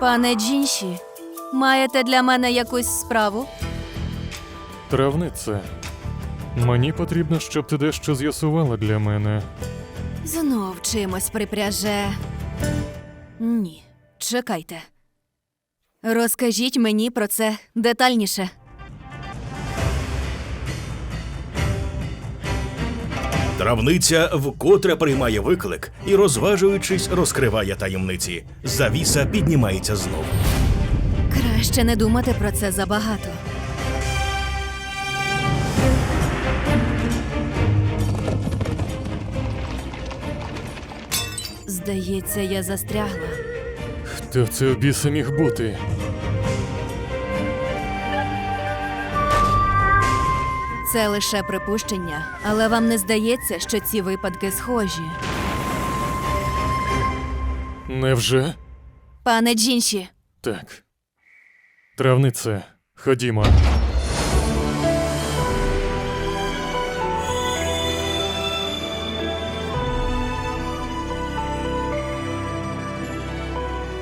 Пане Джінші, маєте для мене якусь справу? Травнице. Мені потрібно, щоб ти дещо з'ясувала для мене. Знов чимось припряже. Ні, чекайте. Розкажіть мені про це детальніше. Травниця вкотре приймає виклик і, розважуючись, розкриває таємниці. Завіса піднімається знову. Краще не думати про це забагато. Здається, я застрягла. Хто це в біса міг бути? Це лише припущення, але вам не здається, що ці випадки схожі. Невже? Пане Джінші, Так. Травнице, ходімо.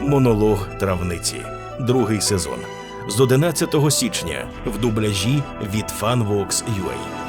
Монолог травниці. Другий сезон. З 11 січня в дубляжі від FunVox.ua.